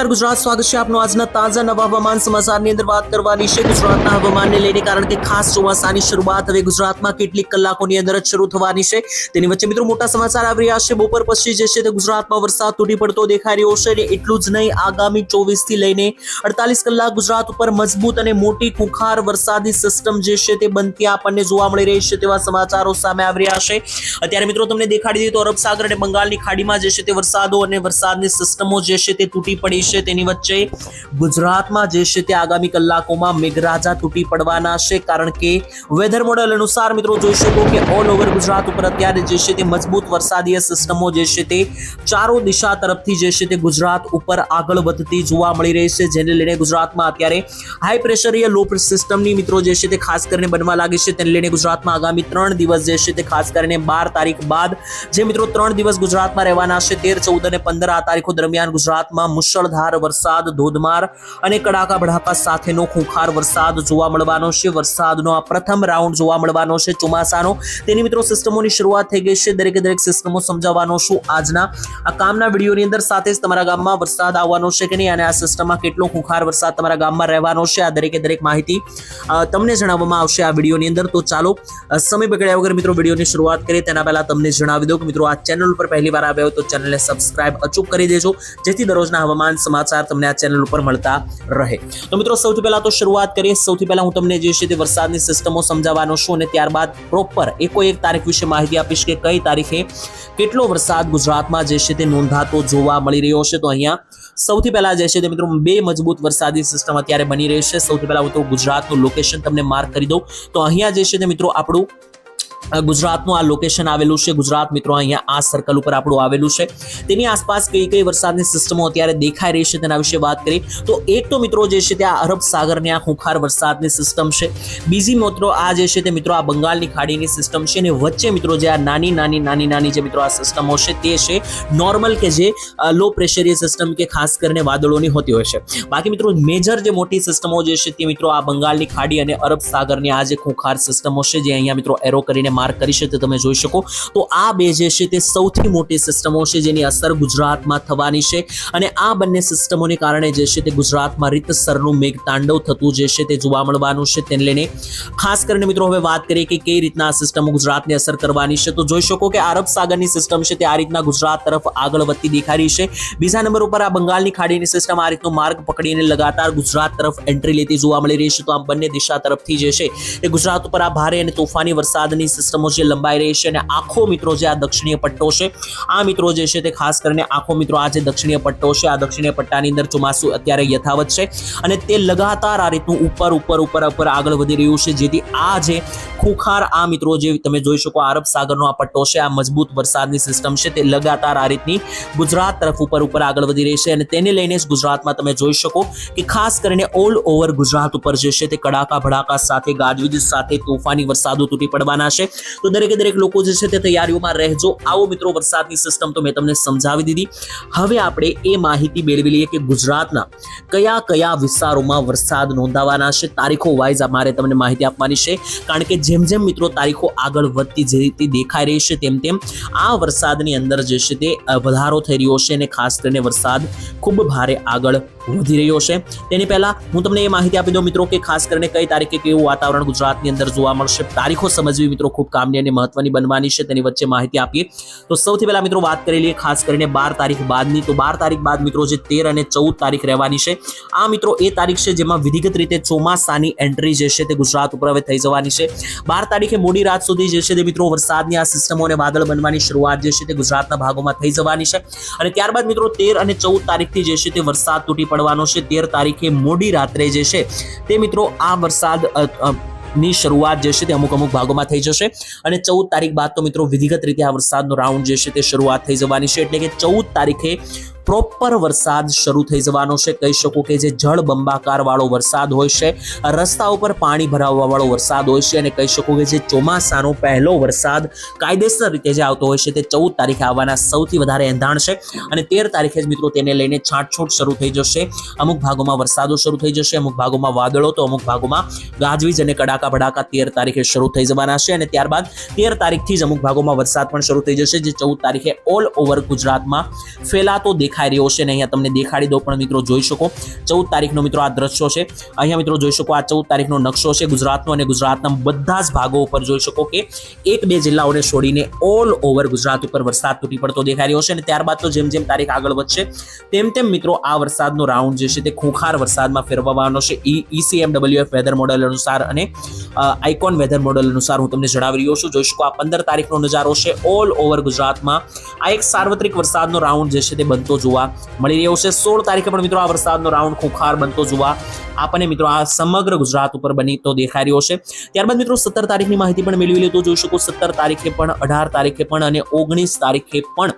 નમસ્કાર. ગુજરાત સ્વાગત છે આપનું આજના તાજા નવા હવામાન સમાચારની અંદર વાત કરવાની છે. ગુજરાતના હવામાનને લઈને કારણ કે ખાસ ચોમાસાની શરૂઆત હવે ગુજરાતમાં કેટલીક કલાકોની અંદર જ શરૂ થવાની છે. તેની વચ્ચે મિત્રો મોટા સમાચાર આવી રહ્યા છે. બપોર પછી જે છે તે ગુજરાતમાં વરસાદ તૂટી પડતો દેખાઈ રહ્યો છે અને એટલું જ નહીં, આગામી ચોવીસથી લઈને અડતાલીસ કલાક ગુજરાત ઉપર મજબૂત અને મોટી ખુખાર વરસાદી સિસ્ટમ જે છે તે બનતી આપણને જોવા મળી રહી છે તેવા સમાચારો સામે આવી રહ્યા છે. અત્યારે મિત્રો તમને દેખાડી દીધું તો અરબ સાગર અને બંગાળની ખાડીમાં જે છે તે વરસાદો અને વરસાદની સિસ્ટમો જે છે તે તૂટી પડી છે તેની વચ્ચે. ગુજરાતમાં જે છે તે આગામી કલાકોમાં મેઘરાજા તૂટી પડવાના છે કારણ કે વેધર મોડેલ અનુસાર મિત્રો જોઈ શકો કે ઓલ ઓવર ગુજરાત ઉપર અત્યારે જે છે તે મજબૂત વરસાદીય સિસ્ટમો જે છે તે ચારો દિશા તરફથી જે છે તે ગુજરાત ઉપર આગળ વધતી જોવા મળી રહી છે, જેને લઈને ગુજરાતમાં અત્યારે હાઈ પ્રેશરીય લો સિસ્ટમની મિત્રો જે છે તે ખાસ કરીને બનવા લાગી છે, તેને લઈને ગુજરાતમાં આગામી ત્રણ દિવસ જે છે તે ખાસ કરીને બાર તારીખ બાદ જે મિત્રો ત્રણ દિવસ ગુજરાતમાં રહેવાના છે, તેર, ચૌદ અને પંદર આ તારીખો દરમિયાન ગુજરાતમાં મુશળધાર વરસાદ, ધોધમાર અને કડાકા ભડાકા સાથેનો ખૂંખાર વરસાદ જોવા મળવાનો છે. વરસાદનો આ પ્રથમ રાઉન્ડ જોવા મળવાનો છે ચોમાસાનો. તેની મિત્રો સિસ્ટમોની શરૂઆત થઈ ગઈ છે. દરેકે દરેક સિસ્ટમો સમજાવવાનો છું આજના. આ કામના વિડીયોની અંદર સાથે જ તમારા ગામમાં વરસાદ આવવાનો છે કે નહીં અને આ સિસ્ટમમાં કેટલો ખૂંખાર વરસાદ તમારા ગામમાં રહેવાનો છે, આ દરેકે દરેક માહિતી તમને જણાવવામાં આવશે આ વિડીયોની અંદર. તો ચાલો સમય બગડ્યા વગર મિત્રો વિડીયોની શરૂઆત કરીએ. તેના પહેલા તમને જણાવી દઉં કે મિત્રો આ ચેનલ ઉપર પહેલી વાર આવ્યા તો ચેનલને સબસ્ક્રાઇબ અચૂક કરી દેજો. જેથી દરરોજના હવામાન સમાચાર તમને આ ચેનલ ઉપર મળતા રહે. તો મિત્રો, સૌથી પહેલા તો શરૂઆત કરીએ. સૌથી પહેલા હું તમને જે છે તે વરસાદની સિસ્ટમો સમજાવવાનો છું અને ત્યારબાદ પ્રોપર એકો એક તારીખ વિશે માહિતી આપીશ કે કઈ તારીખે કેટલો વરસાદ ગુજરાતમાં જે છે તે નોંધાતો જોવા મળી રહ્યો છે. તો અહીંયા સૌથી પહેલા જે છે તે મિત્રો, બે મજબૂત વરસાદી સિસ્ટમ અત્યારે બની રહી છે. સૌથી પહેલા હું તો ગુજરાતનું લોકેશન તમને માર્ક કરી દઉં. તો અહીંયા જે છે તે મિત્રો, આપણું ગુજરાતનું આ લોકેશન આવેલું છે. ગુજરાત મિત્રો અહીંયા આ સર્કલ ઉપર આપણું આવેલું છે. તેની આસપાસ કઈ કઈ વરસાદની સિસ્ટમો અત્યારે દેખાઈ રહી છે તેના વિશે વાત કરી તો એક તો મિત્રો જે છે તે આ અરબ સાગરની આ ખૂંખાર વરસાદની સિસ્ટમ છે. બીજી મિત્રો આ જે છે તે મિત્રો આ બંગાળની ખાડીની સિસ્ટમ છે અને વચ્ચે મિત્રો જે આ નાની નાની નાની નાની જે મિત્રો આ સિસ્ટમો છે તે છે નોર્મલ કે જે લો પ્રેશરીય સિસ્ટમ કે ખાસ કરીને વાદળોની હોતી હોય છે. બાકી મિત્રો મેજર જે મોટી સિસ્ટમો જે છે તે મિત્રો આ બંગાળની ખાડી અને અરબ સાગરની આ જે ખૂંખાર સિસ્ટમો છે જે અહીંયા મિત્રો એરો કરીને માર્ક કરી છે તે તમે જોઈ શકો. તો આ બે જે છે તે સૌથી મોટી સિસ્ટમો છે જેની અસર ગુજરાતમાં થવાની છે. અને આ બંને સિસ્ટમોને કારણે જે છે તે ગુજરાતમાં રીતસરનું મેઘતાંડવ થતું જે છે તે જોવા મળવાનું છે. તેને લઈને ખાસ કરીને મિત્રો હવે વાત કરીએ કે કઈ રીતના આ સિસ્ટમો ગુજરાતને અસર કરવાની છે. તો જોઈ શકો કે અરબ સાગરની સિસ્ટમ છે તે આ રીતના ગુજરાત તરફ આગળ વધતી રહી છે. બીજા નંબર ઉપર આ બંગાળની ખાડીની સિસ્ટમ આ રીતનો માર્ગ પકડીને લગાતાર ગુજરાત તરફ એન્ટ્રી લેતી જોવા મળી રહી છે. તો આ બંને દિશા તરફથી જે છે એ ગુજરાત ઉપર આ ભારે અને તોફાની વરસાદની સિસ્ટમો જે લંબાઈ રહી છે અને આખો મિત્રો જે આ દક્ષિણીય પટ્ટો છે, આ મિત્રો જે છે તે ખાસ કરીને આખો મિત્રો આ જે દક્ષિણીય પટ્ટો છે, આ દક્ષિણીય પટ્ટાની અંદર ચોમાસું અત્યારે યથાવત છે અને તે લગાતાર આ રીતનું ઉપર ઉપર ઉપર ઉપર આગળ વધી રહ્યું છે, જેથી આ જે ખુખાર આ મિત્રો જે તમે જોઈ શકો અરબ સાગરનો આ પટ્ટો છે, આ મજબૂત વરસાદની સિસ્ટમ છે, તે લગાતાર આ રીતની ગુજરાત તરફ ઉપર ઉપર આગળ વધી રહી છે અને તેને લઈને જ ગુજરાતમાં તમે જોઈ શકો કે ખાસ કરીને ઓલ ઓવર ગુજરાત ઉપર જે છે તે કડાકા, ભડાકા સાથે, ગાજવીજ સાથે, તોફાની વરસાદો તૂટી પડવાના છે. તો દરેકે દરેક લોકો જે છે તે તૈયારીઓમાં રહેજો. આવો મિત્રો વરસાદની સિસ્ટમ તો મેં તમને સમજાવી દીધી. હવે આપણે એ માહિતી મેળવી લઈએ કે ગુજરાતના કયા કયા વિસ્તારોમાં વરસાદ નોંધાવાના છે. તારીખો વાઇઝ મારે તમને માહિતી આપવાની છે. કારણ કે જેમ જેમ મિત્રો તારીખો આગળ વધતી જે રીતે દેખાઈ રહી છે, તેમ તેમ આ વરસાદની અંદર જે છે તે વધારો થઈ રહ્યો છે અને ખાસ કરીને વરસાદ ખૂબ ભારે આગળ વધી રહ્યો છે. તેની પહેલા હું તમને એ માહિતી આપી દઉં મિત્રો કે ખાસ કરીને કઈ તારીખે કેવું વાતાવરણ ગુજરાતની અંદર જોવા મળશે. તારીખો સમજવી મિત્રો ખૂબ કામની અને મહત્વની બનવાની છે. તેની વચ્ચે માહિતી આપીએ. તો સૌથી પહેલા મિત્રો વાત કરી લઈએ ખાસ કરીને બાર તારીખ બાદની. તો બાર તારીખ બાદ મિત્રો જે તેર અને ચૌદ તારીખ રહેવાની છે. આ મિત્રો એ તારીખ છે જેમાં વિધિગત રીતે ચોમાસાની એન્ટ્રી જે છે તે ગુજરાત ઉપર હવે થઈ જવાની છે. બાર તારીખે મોડી રાત સુધી જે છે તે મિત્રો વરસાદની આ સિસ્ટમો અને વાદળ બનવાની શરૂઆત જે છે તે ગુજરાતના ભાગોમાં થઈ જવાની છે. અને ત્યારબાદ મિત્રો તેર અને ચૌદ તારીખથી જે છે તે વરસાદ તૂટી પડવાનો છે. તેર તારીખે મોડી રાત્રે જે છે તે મિત્રો આ વરસાદની શરૂઆત જે છે તે અમુક અમુક ભાગોમાં થઈ જશે. અને ચૌદ તારીખ બાદ તો મિત્રો વિધિગત રીતે આ વરસાદનો રાઉન્ડ જે છે તે શરૂઆત થઈ જવાની છે. એટલે કે ચૌદ તારીખે પ્રોપર વરસાદ શરૂ થઈ જવાનો છે. કહી શકું કે જે જળ બંબાકાર વાળો વરસાદ હોય છે રસ્તા ઉપર પાણી ભરાવવા વાળો વરસાદ હોય છે અને કહી શકું કે જે ચોમાસાનો પહેલો વરસાદ કાયદેસર રીતે જે આવતો હોય છે તે ચૌદ તારીખે આવવાના સૌથી વધારે એંધાણ છે અને તેર તારીખે જ મિત્રો તેને લઈને છાંટછોટ શરૂ થઈ જશે. અમુક ભાગોમાં વરસાદો શરૂ થઈ જશે, અમુક ભાગોમાં વાદળો તો અમુક ભાગોમાં ગાજવીજ અને કડાકા ભડાકા તેર તારીખે શરૂ થઈ જવાના છે અને ત્યારબાદ તેર તારીખથી જ અમુક ભાગોમાં વરસાદ પણ શરૂ થઈ જશે, જે ચૌદ તારીખે ઓલ ઓવર ગુજરાતમાં ફેલાતો દેખાય દેખાઈ રહ્યો છે અને અહીંયા તમને દેખાડી દો પણ મિત્રો જોઈ શકો. ચૌદ તારીખનો મિત્રો આ દ્રશ્યો છે. અહીંયા મિત્રો જોઈ શકો આ ચૌદ તારીખનો નકશો છે ગુજરાતનો અને ગુજરાતના બધા જ ભાગો ઉપર જોઈ શકો કે એક બે જિલ્લાઓને છોડીને ઓલ ઓવર ગુજરાત ઉપર વરસાદ તૂટી પડતો દેખાઈ રહ્યો છે અને ત્યારબાદ તો જેમ જેમ તારીખ આગળ વધશે, તેમ તેમ મિત્રો આ વરસાદનો રાઉન્ડ જે છે તે ખૂંખાર વરસાદમાં ફેરવવાનો છે. ઈ ઈસીએમડબ્લ્યુએફ વેધર મોડેલ અનુસાર અને આઇકોન વેધર મોડેલ અનુસાર હું તમને જણાવી રહ્યો છું. જોઈ શકો આ પંદર તારીખનો નજારો છે. ઓલ ઓવર ગુજરાતમાં આ એક સાર્વત્રિક વરસાદનો રાઉન્ડ જે છે તે બનતો જોવા મળી રહ્યો છે. સોળ તારીખે પણ મિત્રો આ વરસાદનો રાઉન્ડ ખોખાર બનતો જોવા આપણને મિત્રો આ સમગ્ર ગુજરાત ઉપર બની તો દેખાઈ રહ્યો છે. ત્યારબાદ મિત્રો સત્તર તારીખની માહિતી પણ મેળવી લે તો જોઈ શકો. સત્તર તારીખે પણ, અઢાર તારીખે પણ અને ઓગણીસ તારીખે પણ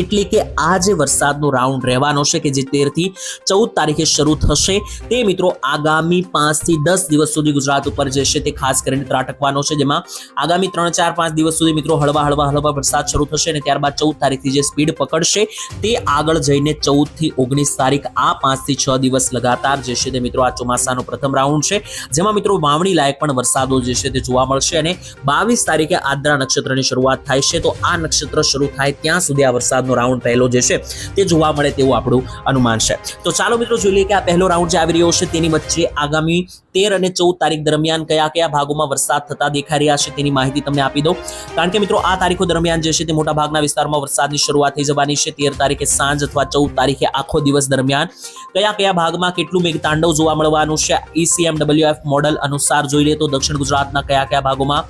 એટલે કે આ જે વરસાદનો રાઉન્ડ રહેવાનો છે કે જે તેરથી ચૌદ તારીખે શરૂ થશે. તે મિત્રો આગામી પાંચથી દસ દિવસ સુધી ગુજરાત ઉપર જે છે તે ખાસ કરીને ત્રાટકવાનો છે, જેમાં આગામી ત્રણ, ચાર, પાંચ દિવસ સુધી મિત્રો હળવા હળવા હળવા વરસાદ શરૂ થશે અને ત્યારબાદ ચૌદ તારીખથી જે સ્પીડ પકડશે તે આગળ જઈને ચૌદથી ઓગણીસ તારીખ આ પાંચથી છ દિવસ લગાતાર જે છે તે મિત્રો આ ચોમાસાનો પ્રથમ રાઉન્ડ છે, જેમાં મિત્રો વાવણી લાયક પણ વરસાદો જે છે તે જોવા મળશે અને બાવીસ તારીખે આદ્રા નક્ષત્રની શરૂઆત થાય છે. તો આ નક્ષત્ર શરૂ થાય ત્યાં સુધી આ વરસાદનો રાઉન્ડ પહેલો જે છે તે જોવા મળે તેવું આપણું અનુમાન છે. તો ચાલો મિત્રો જોઈ લઈએ કે આ પહેલો રાઉન્ડ જે આવી રહ્યો છે તેની વચ્ચે આગામી તેર અને ચૌદ તારીખ દરમિયાન કયા કયા ભાગોમાં વરસાદ થતા દેખાઈ રહ્યા છે તેની માહિતી તમને આપી દઉં. કારણ કે મિત્રો આ તારીખો દરમિયાન જે છે તે મોટા ભાગના વિસ્તારમાં વરસાદની શરૂઆત થઈ જવાની છે. તેર તારીખે સાંજ અથવા ચૌદ તારીખે આખો દિવસ દરમિયાન કયા કયા ભાગમાં કેટલું મેઘતાંડવ જોવા મળવાનું છે? ઈસીએમડબલ્યુએફ મોડલ અનુસાર જોઈ લઈએ તો દક્ષિણ ગુજરાતના કયા કયા ભાગોમાં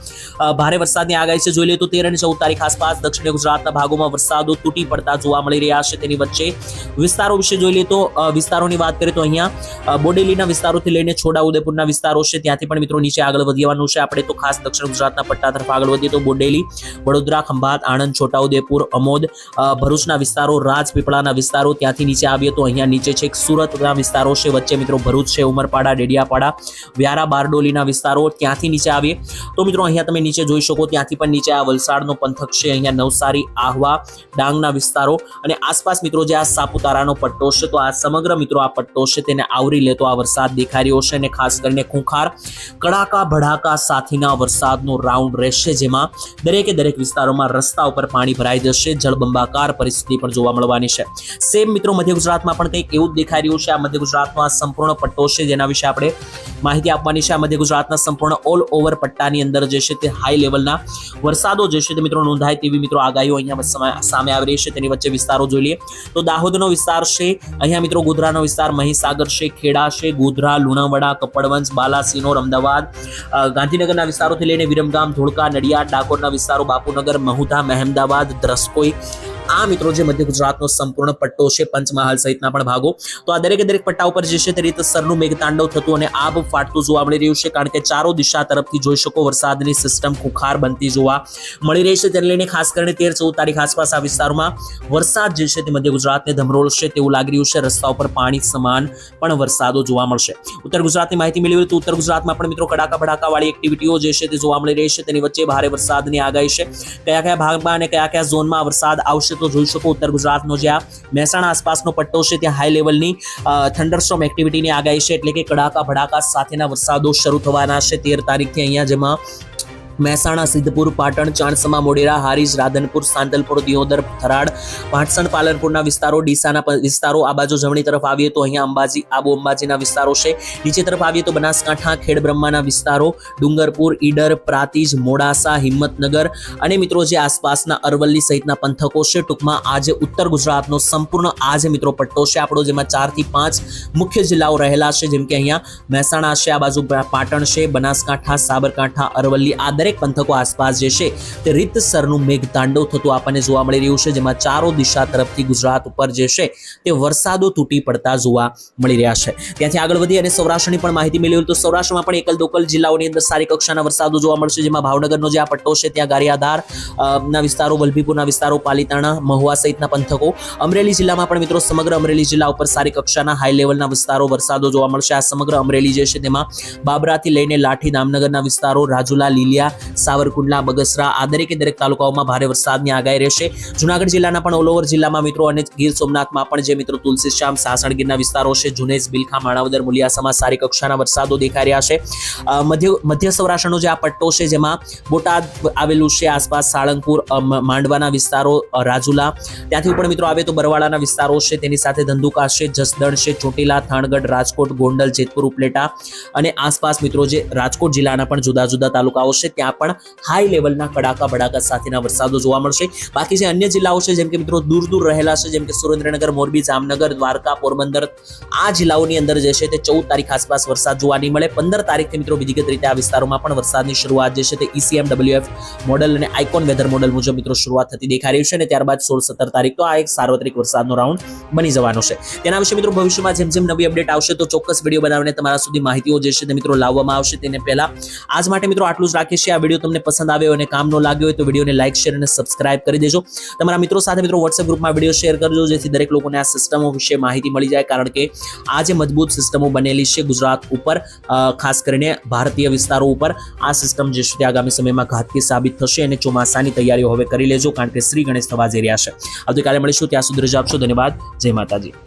ભારે વરસાદની આગાહી છે. જોઈ લઈએ તો તેર અને ચૌદ તારીખ આસપાસ દક્ષિણ ગુજરાતના ભાગોમાં વરસાદો તૂટી પડતા જોવા મળી રહ્યા છે તેની વચ્ચે વિસ્તારો વિશે જોઈ લઈએ તો વિસ્તારોની વાત કરીએ તો અહીંયા બોડેલીના વિસ્તારોથી લઈને છોટા ઉદેપુરના વિસ્તારો છે, ત્યાંથી પણ મિત્રો નીચે આગળ વધવાનું છે. આપણે તો ખાસ દક્ષિણ ગુજરાતના પટ્ટા તરફ આગળ વધીએ તો બોડેલી, વડોદરા, ખંભાત, આણંદ, છોટાઉદેપુર, અમોદ ભરૂચના વિસ્તારો, રાજપીપળાના વિસ્તારો ત્યાંથી નીચે આવીએ તો અહીંયા નીચે છે સુરતના વિસ્તારો છે, વચ્ચે મિત્રો ભરૂચ છે, ઉમરપાડા, ડેડિયાપાડા, વ્યારા, બારડોલીના વિસ્તારો ત્યાંથી નીચે આવીએ તો મિત્રો અહીંયા તમે નીચે જોઈ શકો, ત્યાંથી પણ નીચે આ વલસાડનો પંથક છે, અહીંયા નવસારી, આહવા, ડાંગના વિસ્તારો અને આસપાસ મિત્રો જે આ સાપુતારાનો પટ્ટો છે, તો આ સમગ્ર મિત્રો આ પટ્ટો છે તેને આવરી લેતો આ વરસાદ દેખાઈ રહ્યો છે અને ખાસ કરીને ખૂંખાર, કડાકા, ભડાકા સાથેના વરસાદનો રાઉન્ડ રહેશે જેમાં દરેકે દરેક વિસ્તારોમાં રસ્તા ઉપર પાણી ભરાઈ જશે, જળબંબાકાર પરિસ્થિતિ પણ જોવા મળવાની છે. સેમ મિત્રો મધ્ય ગુજરાતમાં પણ કંઈક એવું જ દેખાઈ રહ્યું છે. આ મધ્ય ગુજરાતનો આ સંપૂર્ણ પટ્ટો છે, જેના વિશે આપણે માહિતી આપવાની છે. આ મધ્ય ગુજરાતના સંપૂર્ણ ઓલ ઓવર પટ્ટાની અંદર જે છે તે હાઈ લેવલના વરસાદો જે છે તે મિત્રો નોંધાય તેવી મિત્રો આગાહીઓ અહીંયા સામે આવી રહી છે તેની વચ્ચે વિસ્તારો જોઈ લઈએ. તો દાહોદનો વિસ્તાર છે, અહીંયા મિત્રો ગોધરાનો વિસ્તાર, મહીસાગર છે, ખેડા છે, ગોધરા, લુણાવાડા કપડવંશ બાલાસિનોર, અમદાવાદ ગાંધીનગરના વિસ્તારોથી લઈને વિરમગામ, ધોળકા, નડિયાદ, ડાકોરના વિસ્તારો, બાપુનગર, મહુધા, મહેમદાવાદ, દ્રસ્કોઈ આ મિત્રો જે મધ્ય ગુજરાતનો સંપૂર્ણ પટ્ટો છે, પંચમહાલ સહિતના પણ ભાગો. તો આ દરેકે દરેક પટ્ટા ઉપર જે છે તે રીતે સરનું મેઘતાંડવ થતું અને આબ ફાટતું જોવા મળી રહ્યું છે, કારણ કે ચારો દિશા તરફથી જોઈ શકો વરસાદની સિસ્ટમ ખુખાર બનતી જોવા મળી રહી છે. તેને લઈને ખાસ કરીને તેર ચૌદ તારીખ આસપાસ આ વિસ્તારમાં વરસાદ જે છે તે મધ્ય ગુજરાતને ધમરોળશે તેવું લાગી રહ્યું છે. રસ્તા ઉપર પાણી સમાન પણ વરસાદો જોવા મળશે. ઉત્તર ગુજરાતની માહિતી મેળવી તો ઉત્તર ગુજરાતમાં પણ મિત્રો કડાકા ભડાકાવાળી એક્ટિવિટીઓ જે છે તે જોવા મળી રહી છે. તેની વચ્ચે ભારે વરસાદની આગાહી છે. કયા કયા ભાગમાં અને કયા કયા ઝોનમાં વરસાદ આવશે તો જોઈ શકો ઉત્તર ગુજરાતનો જે આ મહેસાણા આસપાસનો પટ્ટો છે, ત્યાં હાઈ લેવલની થંડરસ્ટોમ એક્ટિવિટીની આગાહી છે, એટલે કે કડાકા ભડાકા સાથેના વરસાદો શરૂ થવાના છે, તેર તારીખથી અહીંયા જેમાં મહેસાણા, સિદ્ધપુર, પાટણ, ચાણસમા મોડેરા હારીજ, રાધનપુર, સાંતલપુર, દિયોદર, થરાડ ભાટસણ પાલનપુરના વિસ્તારો, ડીસાના વિસ્તારો, આ બાજુ જમણી તરફ આવીએ તો અહીંયા અંબાજી, આબુ અંબાજીના વિસ્તારો છે. નીચે તરફ આવીએ તો બનાસકાંઠા, ખેડબ્રહ્માના વિસ્તારો, ડુંગરપુર, ઈડર, પ્રાતિજ, મોડાસા, હિંમતનગર અને મિત્રો જે આસપાસના અરવલ્લી સહિતના પંથકો છે, ટૂંકમાં આજે ઉત્તર ગુજરાતનો સંપૂર્ણ આજે મિત્રો પટ્ટો છે. આપણો જેમાં ચારથી પાંચ મુખ્ય જિલ્લાઓ રહેલા છે, જેમ કે અહીંયા મહેસાણા છે, આ બાજુ પાટણ છે, બનાસકાંઠા, સાબરકાંઠા, અરવલ્લી આ દરેક પંથકો આસપાસ જે છે તે રીતસરનું મેઘતાંડવ થતું આપણને જોવા મળી રહ્યું છે, જેમાં ચારો દિશા તરફથી ગુજરાત ઉપર જે છે તે વરસાદો તૂટી પડતા જોવા મળી રહ્યા છે. ત્યાંથી આગળ વધી અને સૌરાષ્ટ્રની પણ માહિતી મેળવી તો સૌરાષ્ટ્રમાં પણ એકલ દોકલ જિલ્લાઓની અંદર સારી કક્ષાના વરસાદો જોવા મળશે, જેમાં ભાવનગરનો જે આ પટ્ટો છે, ત્યાં ગારિયાધાર ના વિસ્તારો, વલભીપુરના વિસ્તારો, પાલીતાણા, મહુવા સહિતના પંથકો. અમરેલી જિલ્લામાં પણ મિત્રો સમગ્ર અમરેલી જિલ્લા ઉપર સારી કક્ષાના હાઈ લેવલના વિસ્તારો વરસાદો જોવા મળશે. આ સમગ્ર અમરેલી જે છે તેમાં બાબરાથી લઈને લાઠી દામનગરના વિસ્તારો, રાજુલા, લીલિયા સાવરકુંડલા, બગસરા આ દરેકે દરેક તાલુકાઓમાં ભારે વરસાદની આગાહી રહેશે. જુનાગઢ જિલ્લાના પણ ઓલ ઓવર જિલ્લામાં મિત્રો અને ગીર સોમનાથમાં પણ જે મિત્રો તુલસી શ્યામ સાસણગીરના વિસ્તારો છે, જુનેજ, બિલખા, માણાવદર, મુલિયાસામાં સારી કક્ષાના વરસાદો દેખાઈ રહ્યા છે. મધ્ય મધ્ય સૌરાષ્ટ્રનો જે આ પટ્ટો છે, જેમાં બોટાદ આવેલું છે, આસપાસ સાળંગપુર માંડવાના વિસ્તારો રાજુલા. ત્યાંથી પણ મિત્રો આવે તો બરવાળાના વિસ્તારો છે, તેની સાથે ધંધુકા છે, જસદણ છે, ચોટીલા, થાણગઢ, રાજકોટ, ગોંડલ, જેતપુર, ઉપલેટા અને આસપાસ મિત્રો જે રાજકોટ જિલ્લાના પણ જુદા જુદા તાલુકાઓ છે ત્યાં પણ હાઈ લેવલના કડાકા બડાકા સાથેના વરસાદો જોવા મળશે. બાકી જે અન્ય જિલ્લાઓ છે, જેમ કે મિત્રો દૂર દૂર રહેલા છે, જેમ કે સુરેન્દ્રનગર, મોરબી, જામનગર, દ્વારકા, પોરબંદર, આ જિલ્લાઓની અંદર જે છે તે ચૌદ તારીખ આસપાસ વરસાદ જોવા નહીં મળે. પંદર તારીખથી મિત્રો વિધિગત રીતે આ વિસ્તારોમાં પણ વરસાદની શરૂઆત જે છે તે ઈસીએમ મોડલ અને આઇકોન વેધર મોડલ મુજબ મિત્રો શરૂઆત થતી દેખાઈ રહી છે અને ત્યારબાદ સોળ સત્તર તારીખ તો આ એક સાર્વત્રિક વરસાદનો રાઉન્ડ બની જવાનો છે. તેના વિશે મિત્રો ભવિષ્યમાં જેમ જેમ નવી અપડેટ આવશે તો ચોક્કસ વીડિયો બનાવીને તમારા સુધી માહિતીઓ જે છે તે મિત્રો લાવવામાં આવશે. તેને પહેલા આજ માટે મિત્રો આટલું જ રાખીએ છીએ. આ વીડિયો તમને પસંદ આવ્યો અને કામનો લાગ્યો હોય તો વિડીયોને લાઇક શેર અને સબસ્ક્રાઇબ કરી દેજો. તમારા મિત્રો સાથે, મિત્રો વોટ્સએપ ગ્રુપમાં વીડિયો શેર કરજો, જેથી દરેક લોકોને આ સિસ્ટમો વિશે માહિતી મળી જાય, કારણ કે આ જે મજબૂત સિસ્ટમો બનેલી છે ગુજરાત ઉપર ખાસ કરીને ભારતીય વિસ્તારો ઉપર, આ સિસ્ટમ જે છે આગામી સમયમાં ઘાતકી સાબિત થશે અને ચોમાસાની તૈયારીઓ હવે કરી લેજો, કારણ કે શ્રી ગણેશ થવા જઈ રહ્યા છે. આવતીકાલે મળીશું, ત્યાં સુધી રજા આપશો, ધન્યવાદ, જય માતાજી.